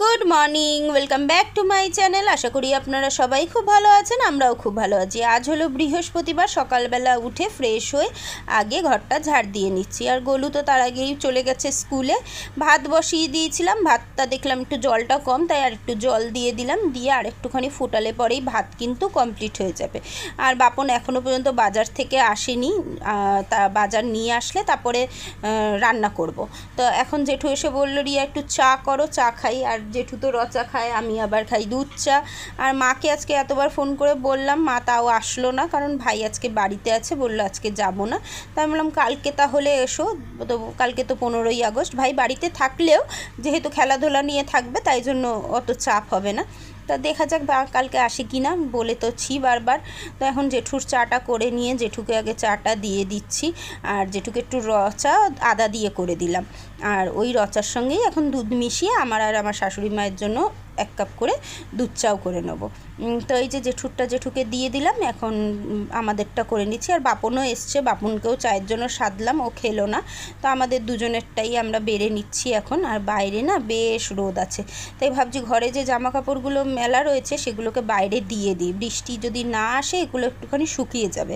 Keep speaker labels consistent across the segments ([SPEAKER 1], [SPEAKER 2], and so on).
[SPEAKER 1] Good morning, welcome back to my channel. আশা করি আপনারা সবাই খুব ভালো আছেন, আমরাও খুব ভালো আছি। আজ হলো বৃহস্পতিবার, সকালবেলা উঠে ফ্রেশ হয়ে আগে ঘরটা ঝাড় দিয়ে নিচ্ছি। আর গোলু তো তার আগেই চলে গেছে স্কুলে। ভাত বসিয়ে দিয়েছিলাম, ভাতটা দেখলাম একটু জলটা কম, তাই আর একটু জল দিয়ে দিলাম। দিয়ে আর একটুখানি ফুটালে পরেই ভাত কিন্তু কমপ্লিট হয়ে যাবে। আর বাপন এখনও পর্যন্ত বাজার থেকে আসেনি তা বাজার নিয়ে আসলে তারপরে রান্না করব। তো এখন জেঠু এসে বলল, রিয়া, একটু চা করো, চা খাই। আর জেঠু তো রচা খায়, আমি আবার খাই দুধ চা। আর মাকে আজকে এতবার ফোন করে বললাম, মা, তাও আসলো না, কারণ ভাই আজকে বাড়িতে আছে, বলল আজকে যাব না। তাই বললাম, কালকে তাহলে এসো, তো কালকে তো পনেরোই আগস্ট। ভাই বাড়িতে থাকলেও যেহেতু খেলাধুলা নিয়ে থাকবে, তাই জন্য অত চাপ হবে না। তা দেখা যাক বা কালকে আসে কি না। বলে তো ছি বারবার। তো এখন জেঠুর চাটা করে নিয়ে জেঠুকে আগে চাটা দিয়ে দিচ্ছি। আর জেঠুকে একটু রচা আদা দিয়ে করে দিলাম। আর ওই রচার সঙ্গেই এখন দুধ মিশিয়ে আমার আর আমার শাশুড়ি মায়ের জন্য এক কাপ করে দুধ চাও করে নেব। তো এই যে জেঠুরটা জেঠুকে দিয়ে দিলাম, এখন আমাদেরটা করে নিচ্ছি। আর বাপনও এসছে, বাপনকেও চায়ের জন্য সাধলাম, ও খেলো না। তো আমাদের দুজনেরটাই আমরা বেড়ে নিচ্ছি এখন। আর বাইরে না বেশ রোদ আছে। তাই ভাবছি ঘরে যে জামা কাপড়গুলো মেলা রয়েছে, সেগুলোকে বাইরে দিয়ে দিই। বৃষ্টি যদি না আসে, এগুলো একটুখানি শুকিয়ে যাবে।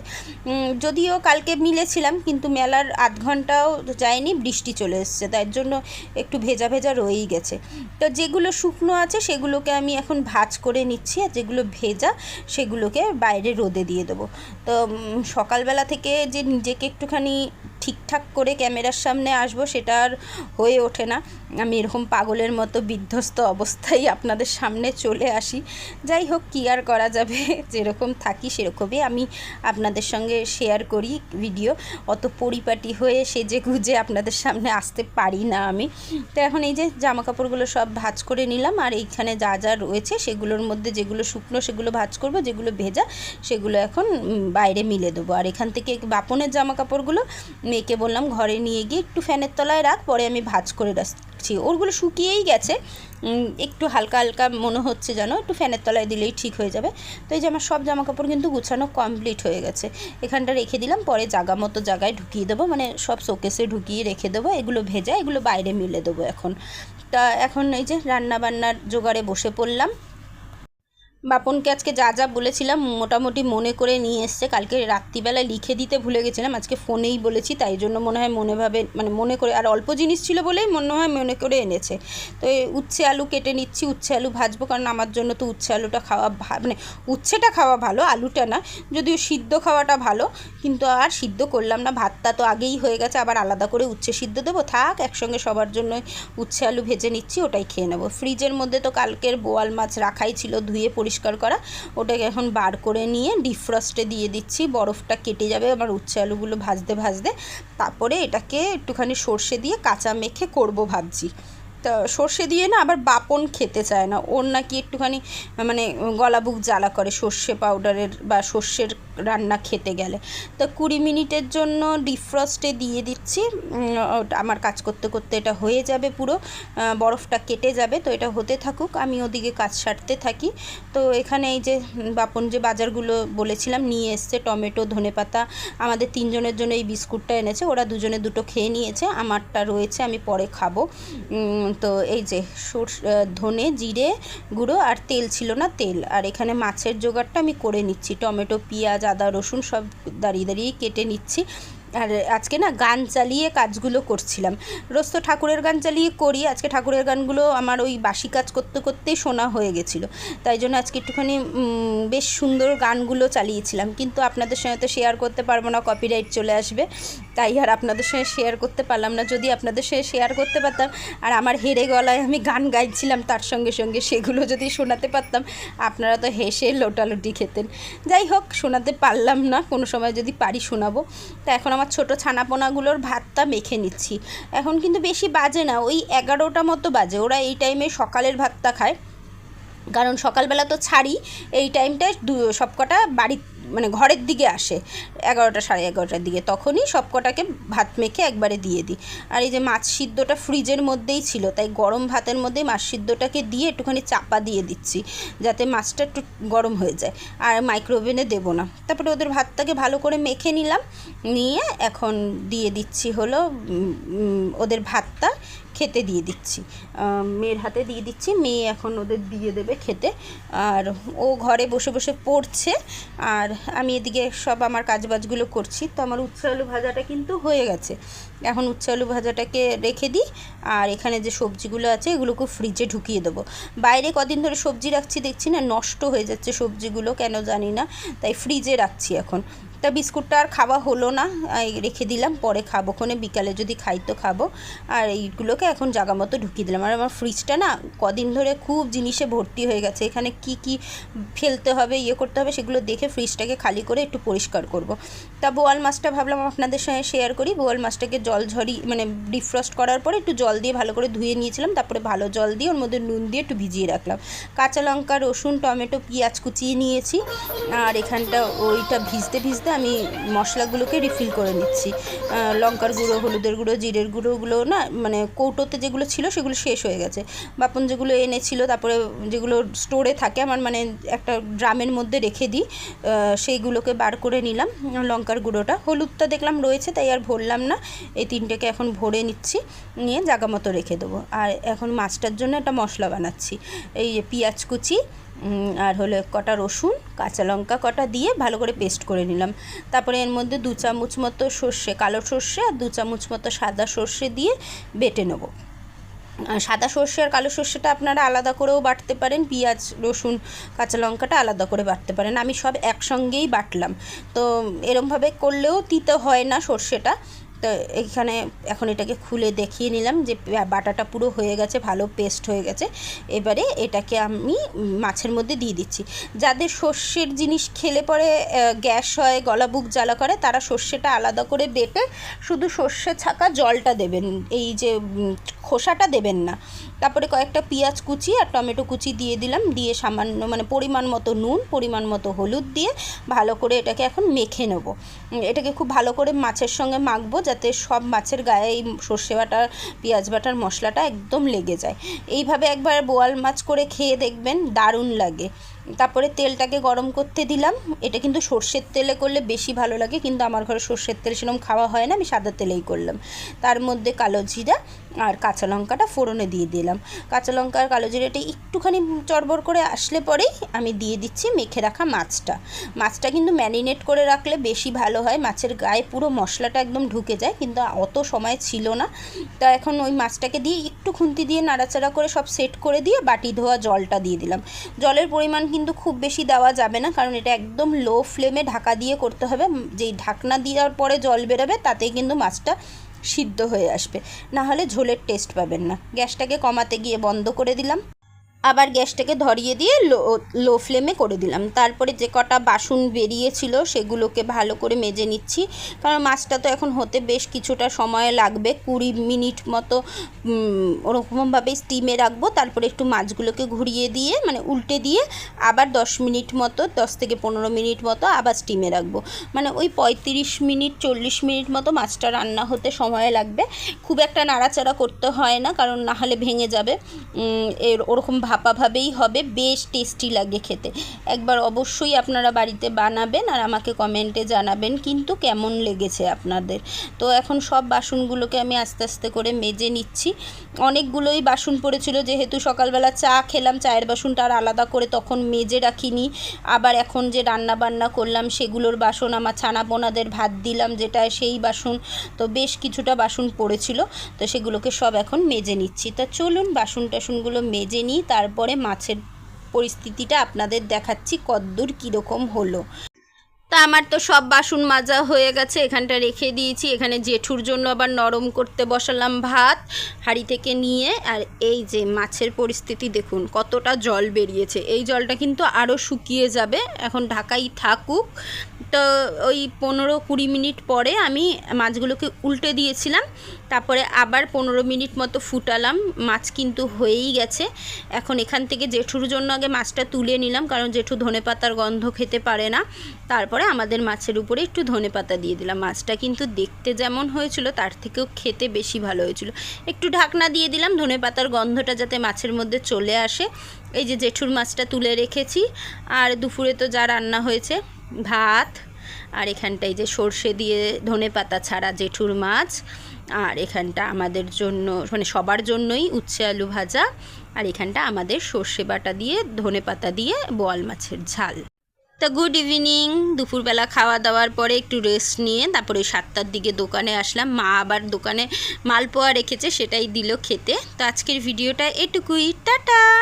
[SPEAKER 1] যদিও কালকে মিলেছিলাম, কিন্তু মেলার আধ ঘন্টাও যায়নি, বৃষ্টি চলে এসছে। তার জন্য একটু ভেজা ভেজা রয়েই গেছে। তো যেগুলো শুকনো আছে সেগুলোকে আমি এখন ভাজ করে নিচ্ছি আর যেগুলো ভেজা সেগুলোকে বাইরে রোদে দিয়ে দেবো। তো সকালবেলা থেকে যে নিজেকে একটুখানি ঠিকঠাক করে ক্যামেরার সামনে আসব সেটা আর হয়ে ওঠে না। আমি এরকম পাগলের মতো বিধ্বস্ত অবস্থায় আপনাদের সামনে চলে আসি। যাই হোক, কী আর করা যাবে? যেরকম থাকি সেরকমই আমি আপনাদের সঙ্গে শেয়ার করি ভিডিও অত পরিপাটি হয়ে সেজে গুজে আপনাদের সামনে আসতে পারি না আমি। তো এখন এই যে জামা কাপড়গুলো সব ভাঁজ করে নিলাম, আর এইখানে যা যা রয়েছে সেগুলোর মধ্যে যেগুলো শুকনো সেগুলো ভাঁজ করব, যেগুলো ভেজা সেগুলো এখন বাইরে মিলে দেবো। আর এখান থেকে বাপনের জামা কাপড়গুলো মেয়েকে বললাম, ঘরে নিয়ে গিয়ে একটু ফ্যানের তলায় রাখ, পরে আমি ভাজ করে রাখছি। ওরগুলো শুকিয়েই গেছে। একটু হালকা হালকা মনে হচ্ছে যেন, একটু ফ্যানের তলায় দিলেই ঠিক হয়ে যাবে। তো এই যে আমার সব জামা কাপড় কিন্তু গুছানো কমপ্লিট হয়ে গেছে। এখানটা রেখে দিলাম, পরে জাগা মতো জায়গায় ঢুকিয়ে দেবো। মানে সব শোকেসে ঢুকিয়ে রেখে দেবো, এগুলো ভেজা, এগুলো বাইরে মিলে দেবো এখন। তা এখন এই যে রান্না বান্নার জোগাড়ে বসে পড়লাম। বাপনকে আজকে যা যা বলেছিলাম মোটামুটি মনে করে নিয়ে এসছে। কালকে রাত্রিবেলা লিখে দিতে ভুলে গেছিলাম, আজকে ফোনেই বলেছি, তাই জন্য মনে হয় মনেভাবে মানে মনে করে, আর অল্প জিনিস ছিল বলেই মনে হয় মনে করে এনেছে। তো উচ্ছে আলু কেটে নিচ্ছি, উচ্ছে আলু ভাজবো, কারণ আমার জন্য তো উচ্ছে আলুটা খাওয়া মানে উচ্ছেটা খাওয়া ভালো, আলুটা না, যদিও সিদ্ধ খাওয়াটা ভালো, কিন্তু আর সিদ্ধ করলাম না, ভাতটা তো আগেই হয়ে গেছে, আবার আলাদা করে উচ্ছে সিদ্ধ দেবো, থাক, একসঙ্গে সবার জন্য উচ্ছে আলু ভেজে নিচ্ছি, ওটাই খেয়ে নেব। ফ্রিজের মধ্যে তো কালকের বোয়াল মাছ রাখাই ছিল, ধুয়ে পরিষ্কার করা। ওটাকে এখন বার করে নিয়ে ডিফ্রস্টে দিয়ে দিচ্ছি। বরফটা কেটে যাবে আমার উচ্ছে আলুগুলো ভাজতে ভাজতে। তারপরে এটাকে একটুখানি সর্ষে দিয়ে কাঁচা মেখে করব ভাবছি। তা সর্ষে দিয়ে না আবার বাপন খেতে চায় না। ওর নাকি একটুখানি মানে গলা বুক জ্বালা করে সর্ষে পাউডারের বা সর্ষের রান্না খেতে গেলে। তো কুড়ি মিনিটের জন্য ডিফ্রস্টে দিয়ে দিচ্ছি। আমার কাজ করতে করতে এটা হয়ে যাবে পুরো। বরফটা কেটে যাবে, তো এটা হতে থাকুক। আমি ওদিকে কাজ সারতে থাকি। তো এখানে এই যে, বাপন যে বাজারগুলো বলেছিলাম, নিয়ে এসছে টমেটো, ধনেপাতা। আমাদের তিনজনের জন্য এই বিস্কুটটা এনেছে। ওরা দুজনে দুটো খেয়ে নিয়েছে। আমারটা রয়েছে, আমি পরে খাব। তো এই যে সর্ষ ধনে, জিরে গুঁড়ো আর তেল ছিল না তেল। আর এখানে মাছের জোগাড়টা আমি করে নিচ্ছি। টমেটো, পেঁয়াজ আদা, রসুন সব দাঁড়িয়ে দাঁড়িয়ে কেটে নিচ্ছি। আর আজকে না গান চালিয়ে কাজগুলো করছিলাম। রোজ তো ঠাকুরের গান চালিয়ে করি, আজকে ঠাকুরের গানগুলো আমার ওই বাসি কাজ করতে করতেই শোনা হয়ে গেছিল। তাই জন্য আজকে একটুখানি বেশ সুন্দর গানগুলো চালিয়েছিলাম। কিন্তু আপনাদের সঙ্গে তো শেয়ার করতে পারব না কপিরাইট চলে আসবে। তাই আর আপনাদের সঙ্গে শেয়ার করতে পারলাম না। যদি আপনাদের সঙ্গে শেয়ার করতে পারতাম, আর আমার হেরে গলায় আমি গান গাইছিলাম, তার সঙ্গে সঙ্গে সেগুলো যদি শোনাতে পারতাম, আপনারা তো হেসে লোটালুটি খেতেন। যাই হোক, শোনাতে পারলাম না, কোনো সময় যদি পারি শোনাবো। তা এখন আমার ছোট ছানাপোনাগুলোর ভাতটা মেখে নিচ্ছি। এখন কিন্তু বেশি বাজে না, ওই এগারোটা মতো বাজে। ওরা এই টাইমে সকালের ভাতটা খায়। কারণ সকালবেলা তো ছাড়ি, এই টাইমটায় সবকটা বাড়ি মানে ঘরের দিকে আসে, এগারোটা সাড়ে এগারোটার দিকে, তখনই সবকটাকে ভাত মেখে একবারে দিয়ে দিই। আর এই যে মাছ সিদ্ধটা ফ্রিজের মধ্যেই ছিল, তাই গরম ভাতের মধ্যে মাছ সিদ্ধটাকে দিয়ে একটুখানি চাপা দিয়ে দিচ্ছি, যাতে মাছটা একটু গরম হয়ে যায়। আর মাইক্রোওভেনে দেবো না। তারপরে ওদের ভাতটাকে ভালো করে মেখে নিলাম, নিয়ে এখন দিয়ে দিচ্ছি হলো ওদের ভাতটা খেতে দিয়ে দিচ্ছি। মেয়ের হাতে দিয়ে দিচ্ছি, মেয়ে এখন ওদের দিয়ে দেবে খেতে। আর ও ঘরে বসে বসে পড়ছে, আর আমি এদিকে সব আমার কাজবাজগুলো করছি। তো আমার উচ্ছে আলু ভাজাটা কিন্তু হয়ে গেছে। এখন উচ্ছে আলু ভাজাটাকে রেখে দিই, আর এখানে যে সবজিগুলো আছে এগুলোকে ফ্রিজে ঢুকিয়ে দেবো। বাইরে কদিন ধরে সবজি রাখছি, দেখছি না, নষ্ট হয়ে যাচ্ছে সবজিগুলো, কেন জানি না। তাই ফ্রিজে রাখছি এখন। তা বিস্কুটটা আর খাওয়া হলো না রেখে দিলাম, পরে খাব। ক্ষণে বিকালে যদি খাই তো খাব। আর এইগুলোকে এখন জাগা মতো ঢুকিয়ে দিলাম। আর আমার ফ্রিজটা না কদিন ধরে খুব জিনিসে ভর্তি হয়ে গেছে। এখানে কি কি ফেলতে হবে ইয়ে করতে হবে সেগুলো দেখে ফ্রিজটাকে খালি করে একটু পরিষ্কার করব। তা বোয়াল মাছটা ভাবলাম আপনাদের সঙ্গে শেয়ার করি। বোয়াল মাছটাকে জল ঝরি মানে ডিফ্রস্ট করার পরে একটু জল দিয়ে ভালো করে ধুয়ে নিয়েছিলাম। তারপরে ভালো জল দিয়ে ওর মধ্যে নুন দিয়ে একটু ভিজিয়ে রাখলাম। কাঁচা লঙ্কা, রসুন, টমেটো, পেঁয়াজ কুচিয়ে নিয়েছি। আর এখানটা ওইটা ভিজতে ভিজতে আমি মশলাগুলোকে রিফিল করে নিচ্ছি। লঙ্কার গুঁড়ো, হলুদের গুঁড়ো, জিরের গুঁড়োগুলো না মানে কৌটোতে যেগুলো ছিল সেগুলো শেষ হয়ে গেছে। বাপন যেগুলো এনেছিল, তারপরে যেগুলো স্টোরে থাকে, আমার মানে একটা ড্রামের মধ্যে রেখে দিই। সেইগুলোকে বার করে নিলাম, লঙ্কার গুঁড়োটা। হলুদটা দেখলাম রয়েছে, তাই আর ভরলাম না। এই তিনটেকে এখন ভরে নিচ্ছি, নিয়ে জাগা মতো রেখে দেবো। আর এখন মাছটার জন্য একটা মশলা বানাচ্ছি। এই পেঁয়াজ কুচি আর হলো কটা রসুন, কাঁচা লঙ্কা কটা দিয়ে ভালো করে পেস্ট করে নিলাম। তারপরে এর মধ্যে দু চামচ মতো সর্ষে, কালো সর্ষে আর দু চামচ মতো সাদা সর্ষে দিয়ে বেটে নেব। সাদা সর্ষে আর কালো সর্ষেটা আপনারা আলাদা করেও বাটতে পারেন, পেঁয়াজ, রসুন, কাঁচা লঙ্কাটা আলাদা করে বাটতে পারেন। আমি সব একসঙ্গেই বাটলাম। তো এরমভাবে করলেও তিতে হয় না সর্ষেটা। তো এখানে এখন এটাকে খুলে দেখিয়ে নিলাম যে বাটাটা পুরো হয়ে গেছে, ভালো পেস্ট হয়ে গেছে। এবারে এটাকে আমি মাছের মধ্যে দিয়ে দিচ্ছি। যাদের সর্ষের জিনিস খেলে পরে গ্যাস হয়, গলা বুক জ্বালা করে, তারা সর্ষেটা আলাদা করে বেটে শুধু সর্ষে ছাকা জলটা দেবেন, এই যে খোসাটা দেবেন না। তারপরে কয়েকটা পেঁয়াজ কুচি আর টমেটো কুচি দিয়ে দিলাম, দিয়ে সামান্য মানে পরিমাণ মতো নুন, পরিমাণ মতো হলুদ দিয়ে ভালো করে এটাকে এখন মেখে নেব। এটাকে খুব ভালো করে মাছের সঙ্গে মাখবো যাতে সব মাছের গায়ে এই সর্ষে বাটার পেঁয়াজ বাটার মশলাটা একদম লেগে যায়। এইভাবে একবার বোয়াল মাছ করে খেয়ে দেখবেন, দারুণ লাগে। তারপরে তেলটাকে গরম করতে দিলাম। এটা কিন্তু সর্ষের তেলে করলে বেশি ভালো লাগে, কিন্তু আমার ঘরে সর্ষের তেল সেরকম খাওয়া হয় না, আমি সাদা তেলেই করলাম। তার মধ্যে কালো জিরা আর কাঁচা লঙ্কাটা ফোড়নে দিয়ে দিলাম। কাঁচা লঙ্কা আর কালো জিরাটা একটুখানি চড়বড় করে আসলে পরেই আমি দিয়ে দিচ্ছি মেখে রাখা মাছটা। মাছটা কিন্তু ম্যারিনেট করে রাখলে বেশি ভালো হয়, মাছের গায়ে পুরো মশলাটা একদম ঢুকে যায়, কিন্তু অত সময় ছিল না। তা এখন ওই মাছটাকে দিয়ে একটু খুন্তি দিয়ে নাড়াচাড়া করে সব সেট করে দিয়ে বাটি ধোয়া জলটা দিয়ে দিলাম। জলের পরিমাণ খুব বেশি দেওয়া যাবে না, কারণ এটা একদম লো ফ্লেমে ঢাকা দিয়ে করতে হবে। যেই ঢাকনা দেওয়ার পরে জল বেরোবে, তাতেই কিন্তু মাছটা সিদ্ধ হয়ে আসবে। না হলে ঝোলের টেস্ট পাবেন না। গ্যাসটাকে কমাতে গিয়ে বন্ধ করে দিলাম। আবার গ্যাসটাকে ধরিয়ে দিয়ে লো লো ফ্লেমে করে দিলাম। তারপরে যে কটা বাসন বেরিয়েছিল সেগুলোকে ভালো করে মেজে নিচ্ছি। কারণ মাছটা তো এখন হতে বেশ কিছুটা সময় লাগবে। কুড়ি মিনিট মতো উম, ওরকমভাবেই স্টিমে রাখব। তারপরে একটু মাছগুলোকে ঘুরিয়ে দিয়ে মানে উল্টে দিয়ে আবার দশ মিনিট মতো দশ থেকে পনেরো মিনিট মতো আবার স্টিমে রাখব। মানে ওই পঁয়ত্রিশ মিনিট চল্লিশ মিনিট মতো মাছটা রান্না হতে সময় লাগবে। খুব একটা নাড়াচাড়া করতে হয় না কারণ না হলে ভেঙে যাবে। এর ওরকম ভাপাভাবেই হবে, বেশ টেস্টি লাগে খেতে। একবার অবশ্যই আপনারা বাড়িতে বানাবেন আর আমাকে কমেন্টে জানাবেন কিন্তু কেমন লেগেছে আপনাদের। তো এখন সব বাসনগুলোকে আমি আস্তে আস্তে করে মেজে নিচ্ছি। অনেকগুলোই বাসন পড়েছিল, যেহেতু সকালবেলা চা খেলাম, চায়ের বাসনটা আর আলাদা করে তখন মেজে রাখিনি। আবার এখন যে রান্না বান্না করলাম, সেগুলোর বাসন আমার ছানা পোনাদের ভাত দিলাম যেটা সেই বাসন, তো বেশ কিছুটা বাসন পড়েছিল, তো সেগুলোকে সব এখন মেজে নিচ্ছি। তা চলুন বাসন টাসনগুলো মেজে নিই তারপরে মাছের পরিস্থিতিটা আপনাদের দেখাচ্ছি কদ্দূর কীরকম হলো। তা আমার তো সব বাসন মাজা হয়ে গেছে, এখানটা রেখে দিয়েছি। এখানে জেঠুর জন্য আবার নরম করতে বসালাম ভাত হাঁড়ি থেকে নিয়ে। আর এই যে মাছের পরিস্থিতি দেখুন, কতটা জল বেরিয়েছে। এই জলটা কিন্তু আরও শুকিয়ে যাবে। এখন ঢাকাই থাকুক। তো ওই পনেরো কুড়ি মিনিট পরে আমি মাছগুলোকে উল্টে দিয়েছিলাম। তারপরে আবার পনেরো মিনিট মতো ফুটালাম। মাছ কিন্তু হয়েই গেছে। এখন এখান থেকে জেঠুর জন্য আগে মাছটা তুলে নিলাম, কারণ জেঠু ধনেপাতার গন্ধ খেতে পারে না। তারপরে আমাদের মাছের উপরে একটু ধনেপাতা দিয়ে দিলাম। মাছটা কিন্তু দেখতে যেমন হয়েছিল, তার থেকেও খেতে বেশি ভালো হয়েছিল। একটু ঢাকনা দিয়ে দিলাম ধনেপাতার গন্ধটা যাতে মাছের মধ্যে চলে আসে। এই যে জেঠুর মাছটা তুলে রেখেছি। আর দুপুরে তো যা রান্না হয়েছে, ভাত আর এখানটায় যে সর্ষে দিয়ে ধনে পাতা ছাড়া জেঠুর মাছ, আর এখানটা আমাদের জন্য মানে সবার জন্যই উচ্ছে আলু ভাজা, আর এখানটা আমাদের সর্ষে বাটা দিয়ে, ধনে পাতা দিয়ে বোয়াল মাছের ঝাল। তা গুড ইভিনিং, দুপুরবেলা খাওয়া দাওয়ার পরে একটু রেস্ট নিয়ে তারপরে ওই সাতটার দিকে দোকানে আসলাম। মা আবার দোকানে মালপোয়া রেখেছে, সেটাই দিল খেতে। তো আজকের ভিডিওটা এটুকুই। টাটা!